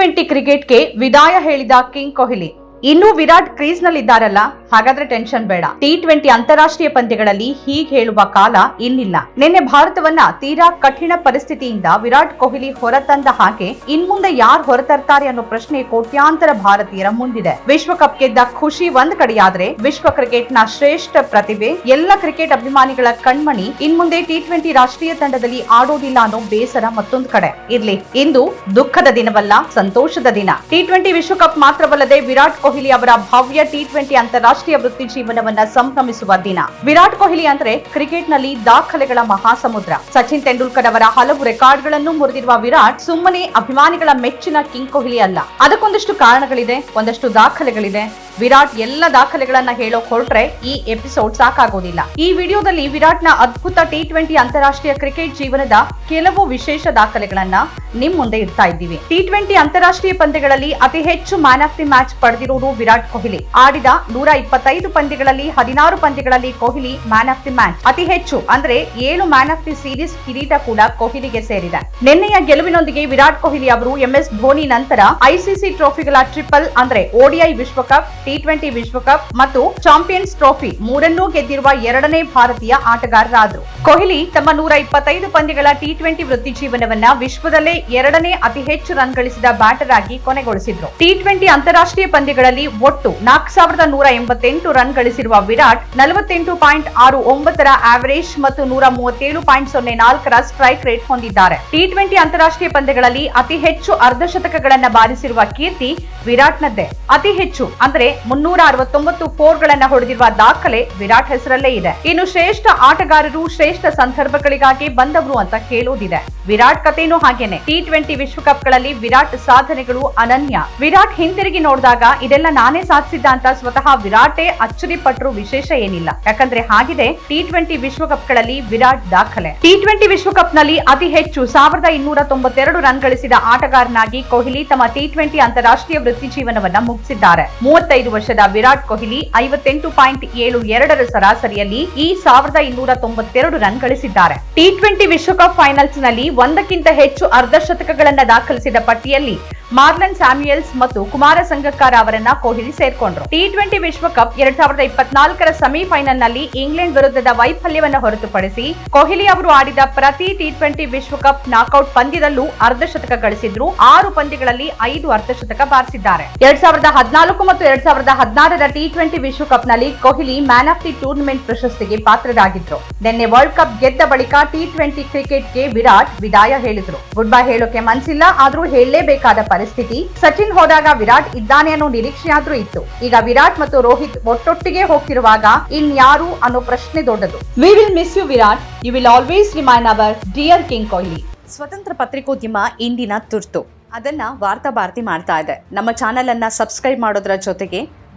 Twenty ಕ್ರಿಕೆಟ್ಗೆ ವಿದಾಯ ಹೇಳಿದ ಕಿಂಗ್ ಕೊಹ್ಲಿ. ಇನ್ನು ವಿರಾಟ್ ಕ್ರೀಸ್ ನಲ್ಲಿದ್ದಾರಲ್ಲ ಹಾಗಾದ್ರೆ ಟೆನ್ಷನ್ ಬೇಡ. ಟಿ ಟ್ವೆಂಟಿ ಅಂತಾರಾಷ್ಟ್ರೀಯ ಪಂದ್ಯಗಳಲ್ಲಿ ಹೀಗೆ ಹೇಳುವ ಕಾಲ ಇನ್ನಿಲ್ಲ ನಿನ್ನೆ ಭಾರತವನ್ನ ತೀರಾ ಕಠಿಣ ಪರಿಸ್ಥಿತಿಯಿಂದ ವಿರಾಟ್ ಕೊಹ್ಲಿ ಹೊರತಂದ ಹಾಗೆ ಇನ್ಮುಂದೆ ಯಾರು ಹೊರತರ್ತಾರೆ ಅನ್ನೋ ಪ್ರಶ್ನೆ ಕೋಟ್ಯಾಂತರ ಭಾರತೀಯರ ಮುಂದಿದೆ. ವಿಶ್ವಕಪ್ ಗೆದ್ದ ಖುಷಿ ಒಂದ್ ಕಡೆಯಾದ್ರೆ ವಿಶ್ವ ಕ್ರಿಕೆಟ್ನ ಶ್ರೇಷ್ಠ ಪ್ರತಿಭೆ, ಎಲ್ಲ ಕ್ರಿಕೆಟ್ ಅಭಿಮಾನಿಗಳ ಕಣ್ಮಣಿ ಇನ್ಮುಂದೆ ಟಿ ಟ್ವೆಂಟಿ ರಾಷ್ಟ್ರೀಯ ತಂಡದಲ್ಲಿ ಆಡೋದಿಲ್ಲ ಅನ್ನೋ ಬೇಸರ ಮತ್ತೊಂದು ಕಡೆ. ಇರ್ಲಿ, ಇಂದು ದುಃಖದ ದಿನವಲ್ಲ, ಸಂತೋಷದ ದಿನ. ಟಿ ಟ್ವೆಂಟಿ ವಿಶ್ವಕಪ್ ಮಾತ್ರವಲ್ಲದೆ ವಿರಾಟ್ ಅವರ ಭವ್ಯ ಟಿ ಟ್ವೆಂಟಿ ಅಂತಾರಾಷ್ಟ್ರೀಯ ವೃತ್ತಿ ಜೀವನವನ್ನ ಸಂಭ್ರಮಿಸುವ ದಿನ. ವಿರಾಟ್ ಕೊಹ್ಲಿ ಅಂದ್ರೆ ಕ್ರಿಕೆಟ್ನಲ್ಲಿ ದಾಖಲೆಗಳ ಮಹಾಸಮುದ್ರ. ಸಚಿನ್ ತೆಂಡೂಲ್ಕರ್ ಅವರ ಹಲವು ರೆಕಾರ್ಡ್ಗಳನ್ನು ಮುರಿದಿರುವ ವಿರಾಟ್ ಸುಮ್ಮನೆ ಅಭಿಮಾನಿಗಳ ಮೆಚ್ಚಿನ ಕಿಂಗ್ ಕೊಹ್ಲಿ ಅಲ್ಲ. ಅದಕ್ಕೊಂದಷ್ಟು ಕಾರಣಗಳಿದೆ, ಒಂದಷ್ಟು ದಾಖಲೆಗಳಿದೆ. ವಿರಾಟ್ ಎಲ್ಲ ದಾಖಲೆಗಳನ್ನ ಹೇಳೋಕ್ ಹೊರಟ್ರೆ ಈ ಎಪಿಸೋಡ್ ಸಾಕಾಗೋದಿಲ್ಲ. ಈ ವಿಡಿಯೋದಲ್ಲಿ ವಿರಾಟ್ನ ಅದ್ಭುತ ಟಿ ಟ್ವೆಂಟಿ ಅಂತಾರಾಷ್ಟ್ರೀಯ ಕ್ರಿಕೆಟ್ ಜೀವನದ ಕೆಲವು ವಿಶೇಷ ದಾಖಲೆಗಳನ್ನ ನಿಮ್ ಮುಂದೆ ಇಡ್ತಾ ಇದ್ದೀವಿ. ಟಿ ಟ್ವೆಂಟಿ ಅಂತಾರಾಷ್ಟ್ರೀಯ ಪಂದ್ಯಗಳಲ್ಲಿ ಅತಿ ಹೆಚ್ಚು ಮ್ಯಾನ್ ಆಫ್ ದಿ ಮ್ಯಾಚ್ ಪಡೆದಿರೋದು ವಿರಾಟ್ ಕೊಹ್ಲಿ. ಆಡಿದ ನೂರ ಇಪ್ಪತ್ತೈದು ಪಂದ್ಯಗಳಲ್ಲಿ ಹದಿನಾರು ಪಂದ್ಯಗಳಲ್ಲಿ Kohli man of the match ಅತಿ ಹೆಚ್ಚು ಅಂದ್ರೆ ಏಳು ಮ್ಯಾನ್ ಆಫ್ ದಿ ಸೀರೀಸ್ ಕಿರೀಟ ಕೂಡ ಕೊಹ್ಲಿಗೆ ಸೇರಿದೆ. ನಿನ್ನೆಯ ಗೆಲುವಿನೊಂದಿಗೆ ವಿರಾಟ್ ಕೊಹ್ಲಿ ಅವರು ಎಂಎಸ್ ಧೋನಿ ನಂತರ ಐಸಿಸಿ ಟ್ರೋಫಿಗಳ ಟ್ರಿಪಲ್ ಅಂದ್ರೆ ಓಡಿಐ ವಿಶ್ವಕಪ್ ಟಿ ಟ್ವೆಂಟಿ ವಿಶ್ವಕಪ್ ಮತ್ತು ಚಾಂಪಿಯನ್ಸ್ ಟ್ರೋಫಿ ಮೂರನ್ನೂ ಗೆದ್ದಿರುವ ಎರಡನೇ ಭಾರತೀಯ ಆಟಗಾರರಾದರು. ಕೊಹ್ಲಿ ತಮ್ಮ ನೂರ ಇಪ್ಪತ್ತೈದು ಪಂದ್ಯಗಳ ಟಿ ಟ್ವೆಂಟಿ ವೃತ್ತಿ ಜೀವನವನ್ನ ವಿಶ್ವದಲ್ಲೇ ಎರಡನೇ ಅತಿ ಹೆಚ್ಚು ರನ್ ಗಳಿಸಿದ ಬ್ಯಾಟರ್ ಆಗಿ ಕೊನೆಗೊಳಿಸಿದ್ರು. ಟಿ ಟ್ವೆಂಟಿ ಅಂತಾರಾಷ್ಟ್ರೀಯ ಪಂದ್ಯಗಳಲ್ಲಿ ಒಟ್ಟು ನಾಲ್ಕು ಸಾವಿರದ ನೂರ ಎಂಬತ್ತೆಂಟು ರನ್ ಗಳಿಸಿರುವ ವಿರಾಟ್, ನಲವತ್ತೆಂಟು ಪಾಯಿಂಟ್ ಆರು ಒಂಬತ್ತರ ಆವರೇಜ್ ಮತ್ತು ನೂರ ಮೂವತ್ತೇಳು ಪಾಯಿಂಟ್ ಸೊನ್ನೆ ನಾಲ್ಕರ ಸ್ಟ್ರೈಕ್ ರೇಟ್ ಹೊಂದಿದ್ದಾರೆ. ಟಿ ಟ್ವೆಂಟಿ ಅಂತಾರಾಷ್ಟ್ರೀಯ ಪಂದ್ಯಗಳಲ್ಲಿ ಅತಿ ಹೆಚ್ಚು ಅರ್ಧಶತಕಗಳನ್ನ ಬಾರಿಸಿರುವ ಕೀರ್ತಿ ವಿರಾಟ್ನದ್ದೇ. ಅತಿ ಹೆಚ್ಚು ಅಂದ್ರೆ ಮುನ್ನೂರ ಅರವತ್ತೊಂಬತ್ತು ಫೋರ್ ಗಳನ್ನ ಹೊಡೆದಿರುವ ದಾಖಲೆ ವಿರಾಟ್ ಹೆಸರಲ್ಲೇ ಇದೆ. ಇನ್ನು ಶ್ರೇಷ್ಠ ಆಟಗಾರರು ಶ್ರೇಷ್ಠ ಸಂದರ್ಭಗಳಿಗಾಗಿ ಬಂದವರು ಅಂತ ಕೇಳೋದಿದೆ. ವಿರಾಟ್ ಕಥೆನೂ ಹಾಗೇನೆ. ಟಿ ಟ್ವೆಂಟಿ ವಿಶ್ವಕಪ್ಗಳಲ್ಲಿ ವಿರಾಟ್ ಸಾಧನೆಗಳು ಅನನ್ಯ. ವಿರಾಟ್ ಹಿಂತಿರುಗಿ ನೋಡಿದಾಗ ಇದೆಲ್ಲ ನಾನೇ ಸಾಧಿಸಿದ್ದ ಅಂತ ಸ್ವತಃ ವಿರಾಟೇ ಅಚ್ಚರಿ ಪಟ್ಟರು ವಿಶೇಷ ಏನಿಲ್ಲ. ಯಾಕಂದ್ರೆ ಹಾಗಿದೆ ಟಿ ಟ್ವೆಂಟಿ ವಿಶ್ವಕಪ್ಗಳಲ್ಲಿ ವಿರಾಟ್ ದಾಖಲೆ. ಟಿ ಟ್ವೆಂಟಿ ವಿಶ್ವಕಪ್ನಲ್ಲಿ ಅತಿ ಹೆಚ್ಚು ಸಾವಿರದ ಇನ್ನೂರ ತೊಂಬತ್ತೆರಡು ರನ್ ಗಳಿಸಿದ ಆಟಗಾರನಾಗಿ ಕೊಹ್ಲಿ ತಮ್ಮ ಟಿ ಟ್ವೆಂಟಿ ಅಂತಾರಾಷ್ಟ್ರೀಯ ವೃತ್ತಿ ಜೀವನವನ್ನ ಮುಗಿಸಿದ್ದಾರೆ. ಮೂವತ್ತೈದು ವರ್ಷದ ವಿರಾಟ್ ಕೊಹ್ಲಿ ಐವತ್ತೆಂಟು ಪಾಯಿಂಟ್ ಏಳು ಎರಡರ ಸರಾಸರಿಯಲ್ಲಿ ಈ ಸಾವಿರದ ಇನ್ನೂರ ತೊಂಬತ್ತೆರಡು ರನ್ ಗಳಿಸಿದ್ದಾರೆ. ಟಿ ಟ್ವೆಂಟಿ ವಿಶ್ವಕಪ್ ಫೈನಲ್ಸ್ನಲ್ಲಿ ಒಂದಕ್ಕಿಂತ ಹೆಚ್ಚು ಅರ್ಧಶತಕಗಳನ್ನ ದಾಖಲಿಸಿದ ಪಟ್ಟಿಯಲ್ಲಿ ಮಾರ್ಲನ್ ಸ್ಯಾಮ್ಯುಯಲ್ಸ್ ಮತ್ತು ಕುಮಾರ ಸಂಗಕ್ಕಾರ ಅವರನ್ನ ಕೊಹ್ಲಿ ಸೇರ್ಕೊಂಡ್ರು. ಟಿ ಟ್ವೆಂಟಿ ವಿಶ್ವಕಪ್ ಎರಡ್ ಸಾವಿರದ ಇಪ್ಪತ್ನಾಲ್ಕರ ಸೆಮಿಫೈನಲ್ನಲ್ಲಿ ಇಂಗ್ಲೆಂಡ್ ವಿರುದ್ಧದ ವೈಫಲ್ಯವನ್ನು ಹೊರತುಪಡಿಸಿ ಕೊಹ್ಲಿ ಅವರು ಆಡಿದ ಪ್ರತಿ ಟಿ ಟ್ವೆಂಟಿ ವಿಶ್ವಕಪ್ ನಾಕೌಟ್ ಪಂದ್ಯದಲ್ಲೂ ಅರ್ಧಶತಕ ಗಳಿಸಿದ್ರು. ಆರು ಪಂದ್ಯಗಳಲ್ಲಿ ಐದು ಅರ್ಧಶತಕ ಬಾರಿಸಿದ್ದಾರೆ. ಎರಡ್ ಸಾವಿರದ ಹದಿನಾಲ್ಕು ಮತ್ತು ಎರಡ್ ಸಾವಿರದ ಹದಿನಾರರ ಟಿ ಟ್ವೆಂಟಿ ವಿಶ್ವಕಪ್ನಲ್ಲಿ Kohli man of the tournament ಪ್ರಶಸ್ತಿಗೆ ಪಾತ್ರರಾಗಿದ್ರು. ನಿನ್ನೆ ವರ್ಲ್ಡ್ ಕಪ್ ಗೆದ್ದ ಬಳಿಕ ಟಿ ಟ್ವೆಂಟಿ ಕ್ರಿಕೆಟ್ಗೆ ವಿರಾಟ್ ವಿದಾಯ ಹೇಳಿದ್ರು. ಗುಡ್ ಬೈ ಹೇಳೋಕೆ ಮನ್ಸಿಲ್ಲ, ಆದ್ರೂ ಹೇಳಲೇಬೇಕಾದ ಪರಿಸ್ಥಿತಿ. ಸಚಿನ್ ಹೋದಾಗ ವಿರಾಟ್ ಇದ್ದಾನೆ ಅನ್ನೋ ನಿರೀಕ್ಷೆಯಾದ್ರೂ ಇತ್ತು. ಈಗ ವಿರಾಟ್ ಮತ್ತು ರೋಹಿತ್ ಒಟ್ಟೊಟ್ಟಿಗೆ ಹೋಗ್ತಿರುವಾಗ ಇನ್ಯಾರು ಅನ್ನೋ ಪ್ರಶ್ನೆ ದೊಡ್ಡದು. We will miss you Virat. You will always remain our dear king Kohli ಸ್ವತಂತ್ರ ಪತ್ರಿಕೋದ್ಯಮ ಇಂದಿನ ತುರ್ತು. ಅದನ್ನ ವಾರ್ತಾ ಭಾರತಿ ಮಾಡ್ತಾ ಇದೆ. ನಮ್ಮ ಚಾನೆಲ್ ಅನ್ನ ಸಬ್ಸ್ಕ್ರೈಬ್ ಮಾಡೋದ್ರ ಜೊತೆಗೆ